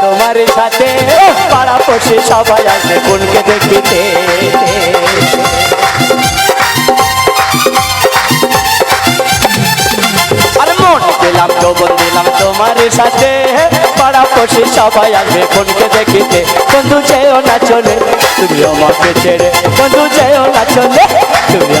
তোমার সাথে পাড়া পড়শি সবাই আসবে কোনকে দেখিতে। দিলাম যৌবন দিলাম তোমার সাথে পাড়া পড়শি সবাই আসবে কোনকে দেখিতে। বন্ধু যেও না চলে তুমি আমাকে ছেড়ে বন্ধু না চলে তুমি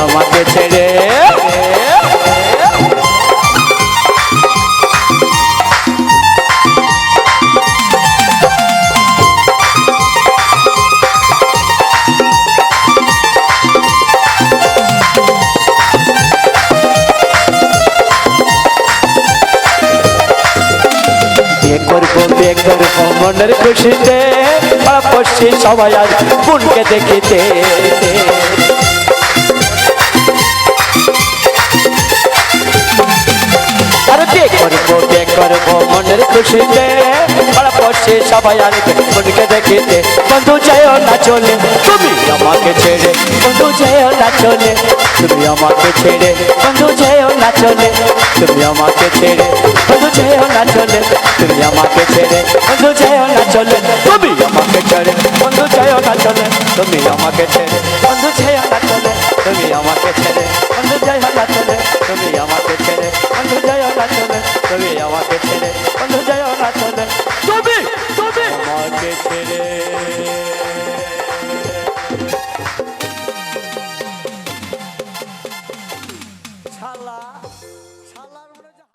করব মনের খুশিতে পাড়া পড়শি সবাই আজ বোনকে দেখিতে। আর বিয়ে করব বিয়ে করব মনের খুশিতে পাড়া পড়শি সবাই আসবে বোনকে দেখিতে। বন্ধু, যেও না চলে, তুমি আমাকে ছেড়ে। বন্ধু, যেও না চলে, তুমি আমাকে ছেড়ে। বন্ধু, যেও না চলে, তুমি আমাকে ছেড়ে। বন্ধু, যেও না চলে আমাকে ছেড়ে বন্ধু চাইও না চলে তুমি আমাকে ছেড়ে বন্ধু চাইও না চলে তুমি আমাকে ছেড়ে বন্ধু চাইও না চলে তুমি আমাকে ছেড়ে বন্ধু চাইও না চলে তুমি আমাকে ছেড়ে বন্ধু চাইও না চলে তুমি আমাকে ছেড়ে বন্ধু চাইও না চলে তুমি তুমি আমাকে ছেড়ে